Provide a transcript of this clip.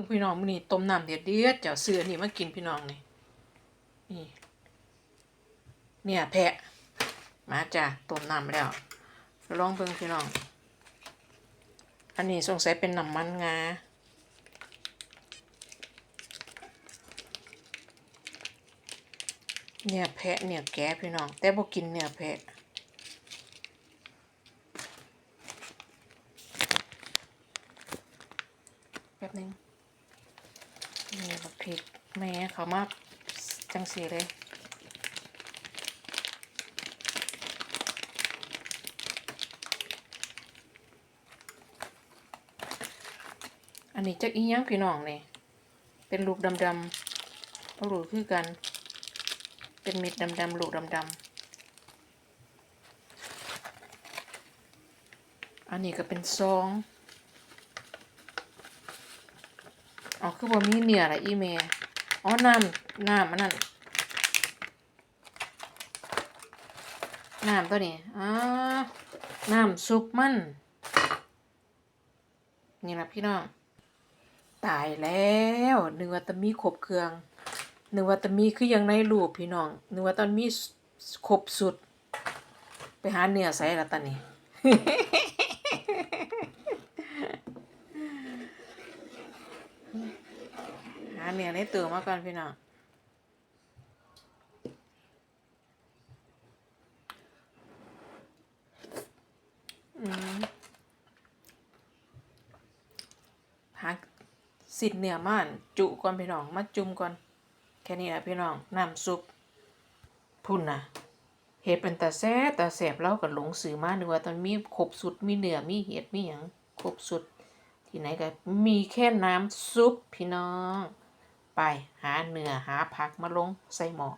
งพี่น้องมื้อนี้ต้มน้ำเดือดเดือดเจ้าซื้อนนี้มากินพี่น้องนี่นี่เนี่ยแพะมาจ้ะต้มน้ำแล้วลองเบิ่งพี่น้อง อันนี้สงสัยเป็นน้ำมันงาเนี่ยแพะเนี่ยแกะพี่น้อง แต่บ่กินเนี่ยแพะแป๊บนึง นี่บักพริกแม่เขามาจังสีเลยอันนี้จักอีหยังพี่น้องนี่เป็นลูกดำๆเอาลูกคือกัน เป็นเม็ดดำๆลูกดำๆอันนี้ก็เป็นซอง อ๋อคือบ่มีเนื้อละอีเมอ๋อน้ำน้ำอันนั้นน้ำตัวนี้อ่าน้ำซุปมัน นี่ละพี่น้อง ตายแล้วนึกว่าตะมีครบเครื่องนึกว่าตะมีคือยังในรูปพี่น้องนึกว่าตอนมีครบสุด ไปหาเนื้อใส่ละตอนนี้ หาเนื้อในตัวมาก่อนพี่น้องอืมหาสิทธิ์เนื้อมาอั่นจุก่อนพี่น้องมาจุ่มก่อนแค่นี้แหละพี่น้องน้ำซุปพุ่นนะเห็ดเป็นตาแซ่ตาแสบเราก็หลงสื่อมานึกว่าตอนมีครบสุดมีเนื้อมีเห็ดมีหยังครบสุดที่ไหนก็มีแค่น้ำซุปพี่น้อง หาเนื้อหาผักมาลงใส่หม้อ